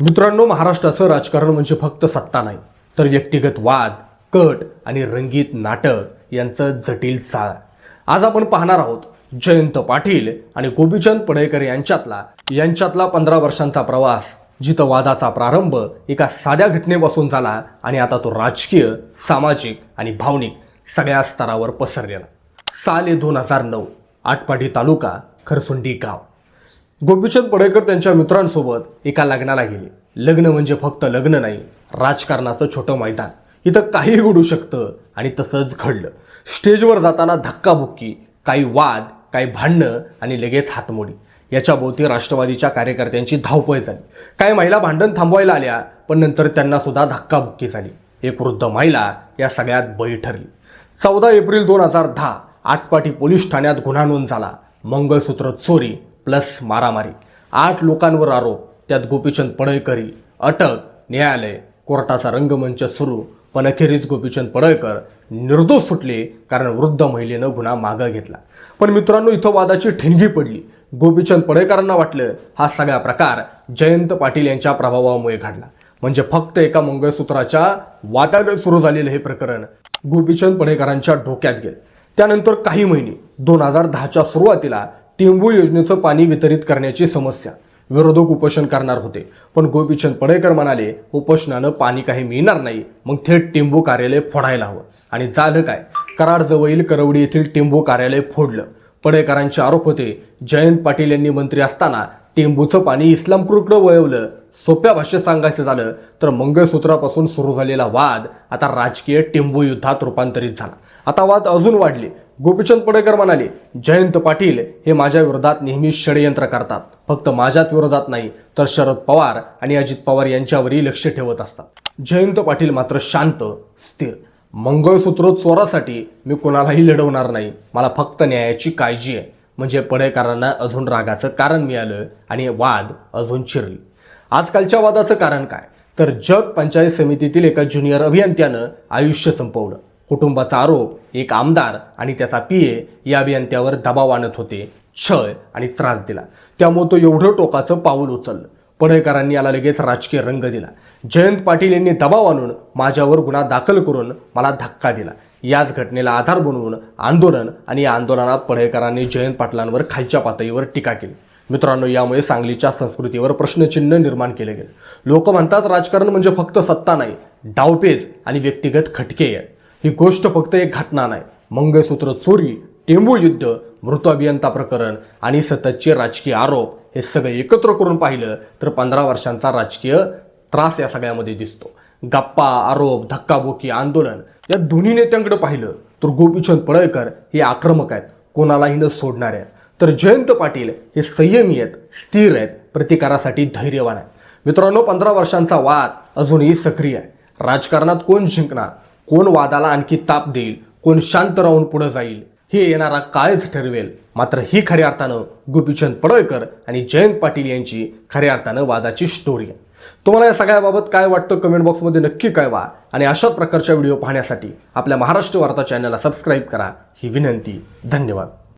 मित्रांनो महाराष्ट्राचं राजकारण म्हणजे फक्त सत्ता नाही तर व्यक्तिगत वाद कट आणि रंगीत नाटक यांचं जटिल चाळ. आज आपण पाहणार आहोत जयंत पाटील आणि गोपीचंद पडळकर यांच्यातला यांच्यातला पंधरा वर्षांचा प्रवास जिथं वादाचा प्रारंभ एका साध्या घटनेपासून झाला आणि आता तो राजकीय सामाजिक आणि भावनिक सगळ्या स्तरावर पसरलेला. साल दोन हजार नऊ आटपाडी तालुका खरसुंडी गाव. गोपीचंद पडळकर त्यांच्या मित्रांसोबत एका लग्नाला गेले. लग्न म्हणजे फक्त लग्न नाही राजकारणाचं छोटं मैदान. इथं काहीही घडू शकतं आणि तसंच घडलं. स्टेजवर जाताना धक्काबुक्की काही वाद काही भांडणं आणि लगेच हातमोडी. याच्याभोवती राष्ट्रवादीच्या कार्यकर्त्यांची धावपळ झाली. काही महिला भांडण थांबवायला आल्या पण नंतर त्यांना सुद्धा धक्काबुक्की झाली. एक वृद्ध महिला या सगळ्यात बळी ठरली. चौदा एप्रिल दोन हजार दहा आटपाटी पोलीस ठाण्यात गुन्हा नोंद झाला. मंगळसूत्र चोरी प्लस मारामारी. आठ लोकांवर आरोप. त्यात गोपीचंद पडळकरी अटक न्यायालय कोर्टाचा रंगमंच सुरू. पण अखेरीस गोपीचंद पडळकर निर्दोष सुटले कारण वृद्ध महिलेनं गुन्हा मागं घेतला. पण मित्रांनो इथं वादाची ठिणगी पडली. गोपीचंद पडळकरांना वाटलं हा सगळा प्रकार जयंत पाटील यांच्या प्रभावामुळे घडला. म्हणजे फक्त एका मंगळसूत्राच्या वादाने सुरू झालेलं हे प्रकरण गोपीचंद पडेकरांच्या डोक्यात गेलं. त्यानंतर काही महिने दोन हजार दहाच्या सुरुवातीला टिंबू योजनेचं पाणी वितरित करण्याची समस्या. विरोधक उपोषण करणार होते. पण गोपीचंद पडेकर म्हणाले उपोषणानं पाणी काही मिळणार नाही मग थेट टिंबू कार्यालय फोडायला हवं. आणि झालं काय? कराडजवळील करवडी येथील टिंबू कार्यालय फोडलं. पडेकरांचे आरोप होते जयंत पाटील यांनी मंत्री असताना टेंबूचं पाणी इस्लामपूरकडं वळवलं. सोप्या भाषेत सांगायचं झालं तर मंगळसूत्रापासून सुरू झालेला वाद आता राजकीय टेंबू युद्धात रूपांतरित झाला. आता वाद अजून वाढले. गोपीचंद पडेकर म्हणाले जयंत पाटील हे माझ्या विरोधात नेहमी षडयंत्र करतात. फक्त माझ्याच विरोधात नाही तर शरद पवार आणि अजित पवार यांच्यावरही लक्ष ठेवत असतात. जयंत पाटील मात्र शांत स्थिर. मंगळसूत्र चोरासाठी मी कोणालाही लढवणार नाही. मला फक्त न्यायाची काळजी आहे. म्हणजे पडेकरांना अजून रागाचं कारण मिळालं आणि वाद अजून चिरली. आजकालच्या वादाचं कारण काय? तर जग पंचायत समितीतील एका ज्युनियर अभियंत्यानं आयुष्य संपवलं. कुटुंबाचा आरोप एक आमदार आणि त्याचा पी ए या अभियंत्यावर दबाव आणत होते. छळ आणि त्रास दिला. त्यामुळे तो एवढं टोकाचं पाऊल उचललं. पडळकरांनी याला लगेच राजकीय रंग दिला. जयंत पाटील यांनी दबाव आणून माझ्यावर गुन्हा दाखल करून मला धक्का दिला. याच घटनेला आधार बनवून आंदोलन आणि या आंदोलनात पडळकरांनी जयंत पाटलांवर खालच्या पातळीवर टीका केली. मित्रांनो यामुळे सांगलीच्या संस्कृतीवर प्रश्नचिन्ह निर्माण केले गेले. लोक म्हणतात राजकारण म्हणजे फक्त सत्ता नाही डावपेज आणि व्यक्तिगत खटके आहेत. ही गोष्ट फक्त एक घटना नाही. मंगळसूत्र चोरी टेंबू युद्ध मृत अभियंता प्रकरण आणि सततचे राजकीय आरोप हे सगळे एकत्र करून पाहिलं तर पंधरा वर्षांचा राजकीय त्रास या सगळ्यामध्ये दिसतो. गप्पा आरोप धक्काबुक्की आंदोलन या दोन्ही नेत्यांकडे पाहिलं तर गोपीचंद पळळकर हे आक्रमक आहेत कोणालाही न सोडणारे आहेत. तर जयंत पाटील हे संयमी आहेत स्थिर आहेत प्रतिकारासाठी धैर्यवान आहेत. मित्रांनो पंधरा वर्षांचा वाद अजूनही सक्रिय आहे. राजकारणात कोण जिंकणार? कोण वादाला आणखी ताप देईल? कोण शांत राहून पुढे जाईल? हे येणारा काळच ठरवेल. मात्र ही खऱ्या अर्थानं गोपीचंद पडळकर आणि जयंत पाटील यांची खऱ्या अर्थानं वादाची स्टोरी आहे. तुम्हाला या सगळ्याबाबत काय वाटतं कमेंट बॉक्समध्ये नक्की कळवा. आणि अशाच प्रकारच्या व्हिडिओ पाहण्यासाठी आपल्या महाराष्ट्र वार्ता चॅनलला सबस्क्राईब करा. ही विनंती. धन्यवाद.